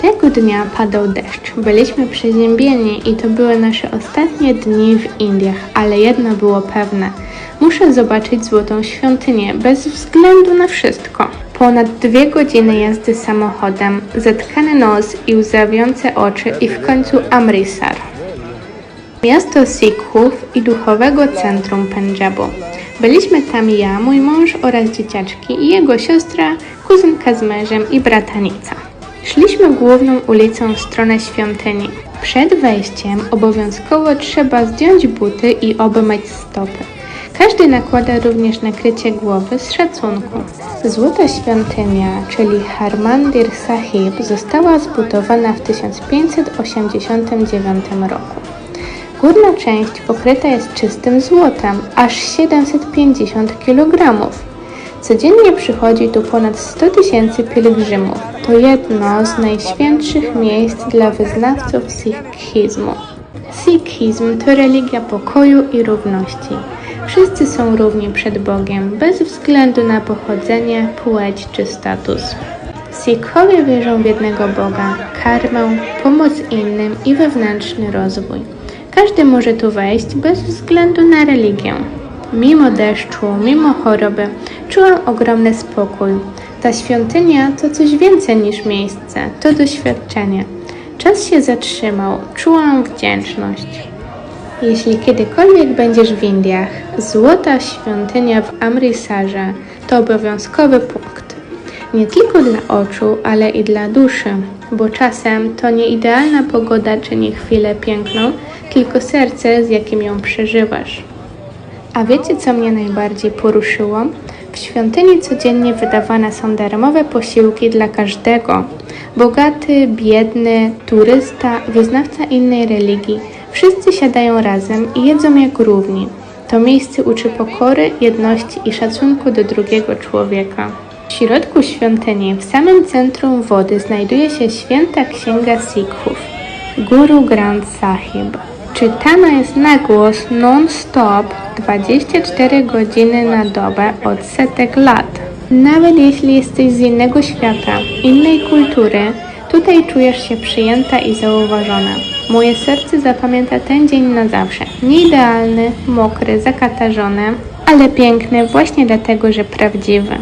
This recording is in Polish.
Tego dnia padał deszcz. Byliśmy przeziębieni i to były nasze ostatnie dni w Indiach, ale jedno było pewne. Muszę zobaczyć złotą świątynię bez względu na wszystko. Ponad dwie godziny jazdy samochodem, zatkany nos i łzawiące oczy i w końcu Amritsar. Miasto Sikhów i duchowego centrum Pendżabu. Byliśmy tam ja, mój mąż oraz dzieciaczki i jego siostra, kuzynka z mężem i bratanica. Szliśmy główną ulicą w stronę świątyni. Przed wejściem obowiązkowo trzeba zdjąć buty i obmyć stopy. Każdy nakłada również nakrycie głowy z szacunku. Złota świątynia, czyli Harmandir Sahib, została zbudowana w 1589 roku. Górna część pokryta jest czystym złotem, aż 750 kg. Codziennie przychodzi tu ponad 100 tysięcy pielgrzymów. To jedno z najświętszych miejsc dla wyznawców sikhizmu. Sikhizm to religia pokoju i równości. Wszyscy są równi przed Bogiem, bez względu na pochodzenie, płeć czy status. Sikhowie wierzą w jednego Boga, karmę, pomoc innym i wewnętrzny rozwój. Każdy może tu wejść bez względu na religię. Mimo deszczu, mimo choroby, czułam ogromny spokój. Ta świątynia to coś więcej niż miejsce, to doświadczenie. Czas się zatrzymał, czułam wdzięczność. Jeśli kiedykolwiek będziesz w Indiach, złota świątynia w Amritsarze to obowiązkowy punkt. Nie tylko dla oczu, ale i dla duszy, bo czasem to nie idealna pogoda czyni chwilę piękną, tylko serce, z jakim ją przeżywasz. A wiecie, co mnie najbardziej poruszyło? W świątyni codziennie wydawane są darmowe posiłki dla każdego. Bogaty, biedny, turysta, wyznawca innej religii. Wszyscy siadają razem i jedzą jak równi. To miejsce uczy pokory, jedności i szacunku do drugiego człowieka. W środku świątyni, w samym centrum wody, znajduje się święta księga Sikhów, Guru Granth Sahib. Czytana jest na głos non-stop 24 godziny na dobę od setek lat. Nawet jeśli jesteś z innego świata, innej kultury, tutaj czujesz się przyjęta i zauważona. Moje serce zapamięta ten dzień na zawsze. Nieidealny, mokry, zakatarzony, ale piękny właśnie dlatego, że prawdziwy.